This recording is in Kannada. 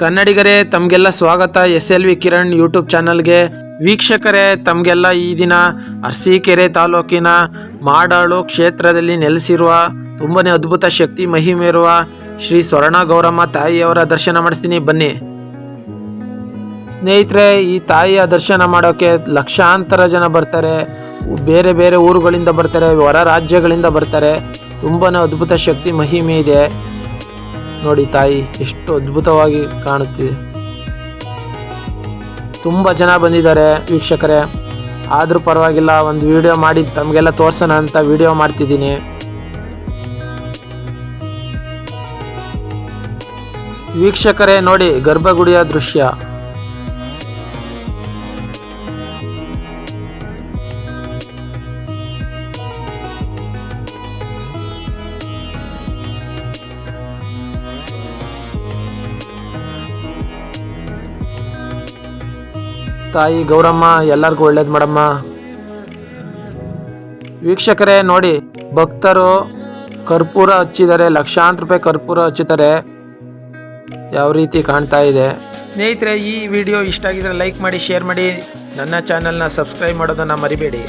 ಕನ್ನಡಿಗರೇ, ತಮಗೆಲ್ಲ ಸ್ವಾಗತ. S L V Kiran YouTube ಚಾನಲ್ಗೆ. ವೀಕ್ಷಕರೇ, ತಮಗೆಲ್ಲ ಈ ದಿನ ಅರಸೀಕೆರೆ ತಾಲೂಕಿನ ಮಾಡಾಳು ಕ್ಷೇತ್ರದಲ್ಲಿ ನೆಲೆಸಿರುವ, ತುಂಬನೇ ಅದ್ಭುತ ಶಕ್ತಿ ಮಹಿಮೆ ಇರುವ ಶ್ರೀ ಸ್ವರ್ಣ ಗೌರಮ್ಮ ತಾಯಿಯವರ ದರ್ಶನ ಮಾಡಿಸ್ತೀನಿ. ಬನ್ನಿ. ಸ್ನೇಹಿತರೆ, ಈ ತಾಯಿಯ ದರ್ಶನ ಮಾಡೋಕ್ಕೆ ಲಕ್ಷಾಂತರ ಜನ ಬರ್ತಾರೆ. ಬೇರೆ ಬೇರೆ ಊರುಗಳಿಂದ ಬರ್ತಾರೆ, ಹೊರ ರಾಜ್ಯಗಳಿಂದ ಬರ್ತಾರೆ. ತುಂಬನೇ ಅದ್ಭುತ ಶಕ್ತಿ ಮಹಿಮೆ ಇದೆ. ನೋಡಿ ತಾಯಿ, ಎಷ್ಟು ಅದ್ಭುತವಾಗಿ ಕಾಣುತ್ತಿದೆ. ತುಂಬ ಜನ ಬಂದಿದ್ದಾರೆ ವೀಕ್ಷಕರೇ. ಆದರೂ ಪರವಾಗಿಲ್ಲ, ಒಂದು ವಿಡಿಯೋ ಮಾಡಿ, ತಮಗೆಲ್ಲ ತೋರ್ಸೋಣ ಅಂತ ವಿಡಿಯೋ ಮಾಡ್ತಿದ್ದೀನಿ. ವೀಕ್ಷಕರೇ, ನೋಡಿ ಗರ್ಭಗುಡಿಯ ದೃಶ್ಯ. ತಾಯಿ, ಗೌರಮ್ಮ, ಎಲ್ಲರಿಗೂ ಒಳ್ಳೇದು ಮಾಡಮ್ಮ. ವೀಕ್ಷಕರೇ, ನೋಡಿ, ಭಕ್ತರು ಕರ್ಪೂರ ಹಚ್ಚಿದ್ದಾರೆ, ಲಕ್ಷಾಂತರ ರೂಪಾಯಿ ಕರ್ಪೂರ ಹಚ್ಚಿದ್ದಾರೆ. ಯಾವ ರೀತಿ ಕಾಣ್ತಾ ಇದೆ. ಸ್ನೇಹಿತರೆ, ಈ ವಿಡಿಯೋ ಇಷ್ಟ ಆಗಿದ್ರೆ ಲೈಕ್ ಮಾಡಿ, ಶೇರ್ ಮಾಡಿ. ನನ್ನ ಚಾನಲ್ನ ಸಬ್ಸ್ಕ್ರೈಬ್ ಮಾಡೋದನ್ನು ಮರಿಬೇಡಿ.